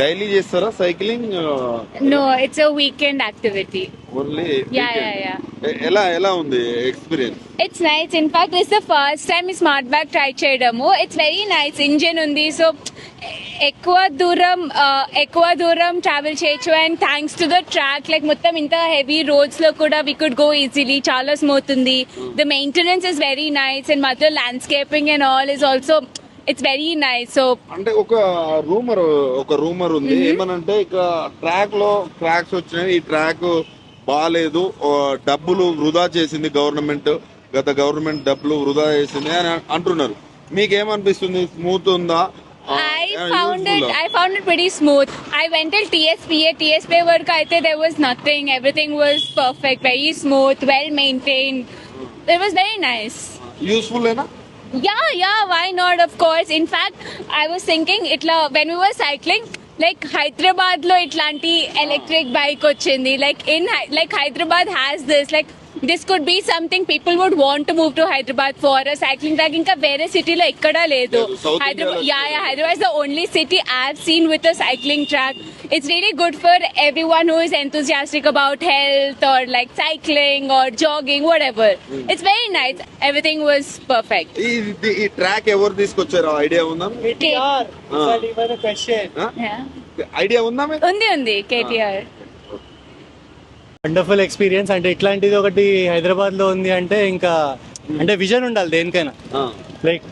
Daily చేస్తారా cycling? No, it's a weekend activity. Only Yeah, yeah, yeah. ఎలా ఎలా ఉంది experience nice. In fact, it's the first time ఈ smart bag try చేయడము. It's very nice engine ఉంది. So ఎక్కువ దూరం ఎక్కువ దూరం ట్రావెల్ చేయొచ్చు. And thanks to the track like మొత్తం ఇంత హెవీ రోడ్స్లో కూడా వీ కుడ్ గో ఈజీలీ చాలా స్మూత్ ఉంది. The maintenance is very nice and మధ్య landscaping and all is also it's very nice so అంటే ఒక రూమర్ ఒక రూమర్ ఉంది ఏమనంటే ఇక ట్రాక్లో క్రాక్స్ వచ్చినాయి ఈ ట్రాక్ బాగాలేదు డబ్బులు వృధా చేసింది గవర్నమెంట్ గత గవర్నమెంట్ డబ్బులు వృధా చేసింది అని అంటున్నారు మీకేమనిపిస్తుంది స్మూత్ ఉందా I found it. useful? I found it pretty smooth. I went till TSPA. TSPA work. Think there was nothing. Everything was perfect, very smooth, well maintained. It was very nice. Useful ఏనా yeah yeah why not of course in fact I was thinking ఇట్లా when we were cycling like హైదరాబాద్లో ఇట్లాంటి electric bike వచ్చింది like in like Hyderabad has this like like this could be something people would want to move to Hyderabad for a cycling track ఇంకా వేరే సిటీలో ఎక్కడా లేదు లేదు, South Hyderabad India లో yeah yeah Hyderabad is the only city I've seen with a cycling track it's really good for everyone who is enthusiastic about health or like cycling or jogging whatever it's very nice everything was perfect ఈ track ఎవరు తీసుకొచ్చారు idea ఉందా Ah. Idea ఉందా? ఉంది ఉంది KTR wonderful experience అంటే ఇట్లాంటిది ఒకటి హైదరాబాద్లో ఉంది అంటే ఇంకా అంటే విజన్ ఉండాలి దేనికైనా. లైక్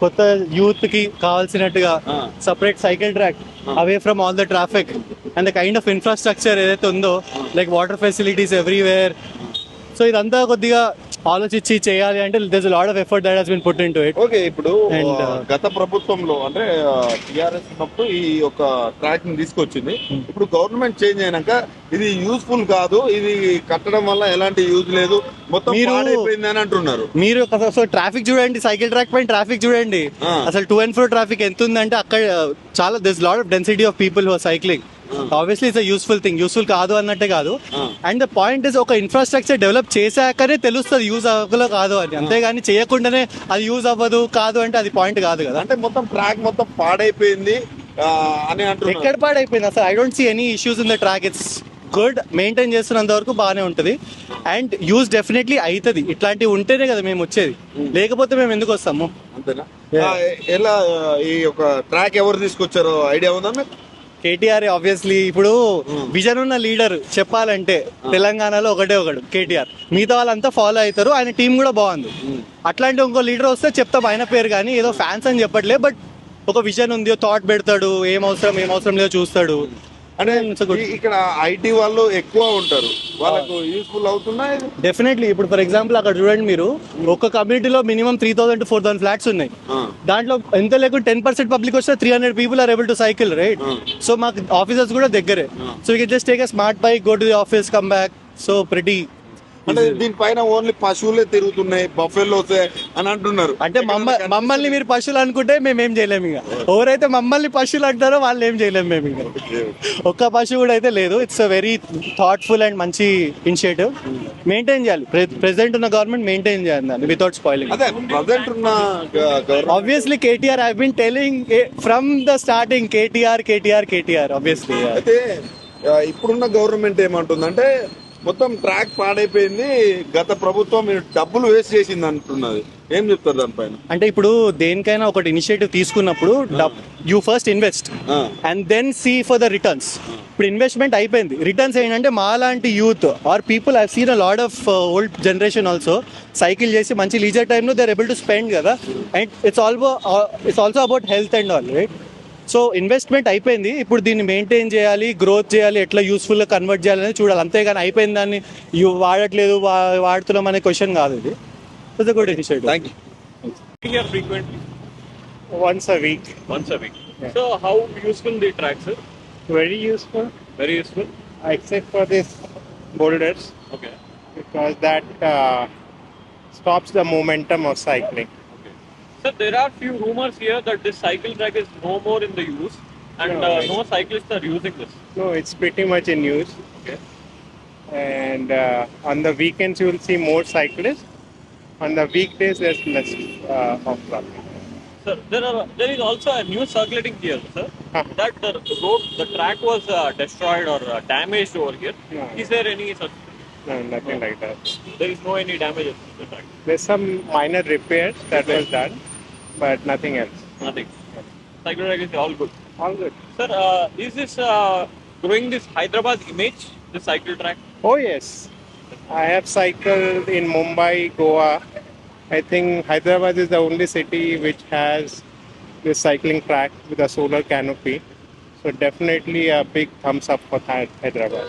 కొత్త యూత్కి కావాల్సినట్టుగా. Separate cycle track away from all the traffic and the kind of infrastructure ఏదైతే ఉందో like water facilities everywhere so ఇదంతా కొద్దిగా ఆలోచించి చేయాలి అంటే this lot of effort that has been put into it okay ఇప్పుడు ఆ, uh, గత ప్రభుత్వంలో అంటే టిఆర్ఎస్ ఉన్నప్పుడు ఈ యొక్క ట్రాక్ని తీసుకొచ్చింది ఇప్పుడు గవర్నమెంట్ చేంజ్ అయినాక ఇది యూస్ఫుల్ కాదు ఇది కట్టడం వల్ల ఎలాంటి యూజ్ లేదు మొత్తం మీరు- పాడైపోయింది అని అంటున్నారు. మీరు సో ట్రాఫిక్ చూడండి సైకిల్ ట్రాక్ పైన ట్రాఫిక్ చూడండి. అసలు టూ అండ్ ఫోర్ ట్రాఫిక్ ఎంత ఉందంటే అక్కడ చాలా this lot of density of people who cycling obviously it's useful thing useful కాదు అన్నట్టే కాదు. అండ్ ద పాయింట్ ఇస్ ఒక ఇన్ఫ్రాస్ట్రక్చర్ డెవలప్ చేశాకనే తెలుస్తుంది యూజ్ అవ్వగలో కాదు అని. అంతేగాని చేయకుండానే అది యూజ్ అవ్వదు కాదు అంటే అది పాయింట్ కాదు కదా. అంటే మొత్తం ట్రాక్ మొత్తం పాడైపోయింది అని అంటున్నారు. ఎక్కడ పాడైపోయింది? అసలు I don't see any issues in the track it's good maintain చేస్తున్నంత వరకు బాగానే ఉంటుంది. అండ్ యూజ్ డెఫినెట్లీ అవుతుంది ఇట్లాంటివి ఉంటేనే కదా మేము వచ్చేది. లేకపోతే మేము ఎందుకు వస్తాము? అంతేనా? ఎలా ఈ యొక్క ట్రాక్ ఎవరు తీసుకొచ్చారో ఐడియా ఉందా మీకు? కేటీఆర్ ఆబ్వియస్లీ ఇప్పుడు విజన్ ఉన్న లీడర్ చెప్పాలంటే తెలంగాణలో ఒకటే ఒకడు కేటీఆర్. మిగతా వాళ్ళంతా ఫాలో అవుతారు ఆయన టీం కూడా బాగుంది. అట్లాంటి ఇంకో లీడర్ వస్తే చెప్తాం ఆయన పేరు కానీ ఏదో ఫ్యాన్స్ అని చెప్పట్లే బట్ ఒక విజన్ ఉంది థాట్ పెడతాడు ఏం అవసరం ఏం అవసరం లేదో చూస్తాడు. అంటే ఇక్కడ ఐటీ వాళ్ళు ఎక్కువ ఉంటారు. వాళ్ళకు యూస్ఫుల్ అవుతుందా ఇది? డెఫినెట్లీ ఇప్పుడు ఫర్ ఎగ్జాంపుల్ అక్కడ చూడండి మీరు. ఒక కమ్యూనిటీలో minimum three thousand to four thousand flats ఉన్నాయి. దాంట్లో ఎంత లేకుండా టెన్ పర్సెంట్ పబ్లిక్ వస్తే three hundred people are able to cycle right so మాకు ఆఫీసర్స్ కూడా దగ్గరే. So you just take a smart bike go to the office come back so pretty అంటే దీనిపైన ఓన్లీ పశువులే తిరుగుతున్నాయి బఫెల్లోస్ అని అంటున్నారు. అంటే మమ్మ మమ్మల్ని మీరు పశువులు అనుకుంటే మేము ఏం చేయలేము ఇక. ఎవరైతే మమ్మల్ని పశువులు అంటారో వాళ్ళు ఏం చేయలేము మేము ఇక. ఒక్క పశువు కూడా అయితే లేదు. It's a very thoughtful and మంచి ఇనిషియేటివ్ మెయింటైన్ చేయాలి. ప్రెసెంట్ ఉన్న గవర్నమెంట్ మెయింటైన్ చేయాలి దాన్ని వితౌట్ స్పాయిలింగ్ ఉన్న obviously KTR I been telling from the starting KTR KTR KTR obviously అయితే ఇప్పుడున్న గవర్నమెంట్ ఏమంటుందంటే మొత్తం ట్రాక్ పాడైపోయింది. గత ప్రభుత్వం మీరు డబ్బులు వేస్ట్ చేసింది అంటున్నది. ఏం చెప్తారు దానిపైన? అంటే ఇప్పుడు దేనికైనా ఒకటి ఇనిషియేటివ్ తీసుకున్నప్పుడు you first invest. And then see for the returns ఇప్పుడు ఇన్వెస్ట్మెంట్ అయిపోయింది. రిటర్న్స్ ఏంటంటే మా లాంటి youth or people I seen a lot of old generation also cycle చేసి మంచి లీజర్ టైంలో దేర్ ఎబుల్ టు స్పెండ్ కదా. And it's also it's also about health and all right so investment అయిపోయింది. ఇప్పుడు దీన్ని మెయింటైన్ చేయాలి గ్రోత్ చేయాలి ఎట్లా యూస్ఫుల్గా కన్వర్ట్ చేయాలని అనేది చూడాలి. అంతేగాని అయిపోయిన దాన్ని వాడట్లేదు వాడుతున్నాం అనే క్వశ్చన్ కాదు ఇది. It's good initiate thank you once a week once a week so how useful the track very useful very useful except for this boulders okay because that stops the momentum of cycling of cycling. okay so there are few rumors here that this cycle track is no more in the use and No, uh, no cyclists are using this No, it's pretty much in use. okay And uh, on the weekends, you will see more cyclists. On the weekdays, there's less uh, of traffic. Sir, there are there is also a new circulating here, sir, Huh. that the road, the track was uh, destroyed or uh, damaged over here. No. Is there any such? No, nothing like that. There is no any damage to the track. There's some minor repairs that was done, but nothing else. Nothing. Cycle track is all good. All good. Sir, uh, is this uh, growing this Hyderabad image, the cycle track? Oh yes, I have cycled in Mumbai, Goa. I think Hyderabad is the only city which has this cycling track with a solar canopy. So definitely a big thumbs up for Hyderabad.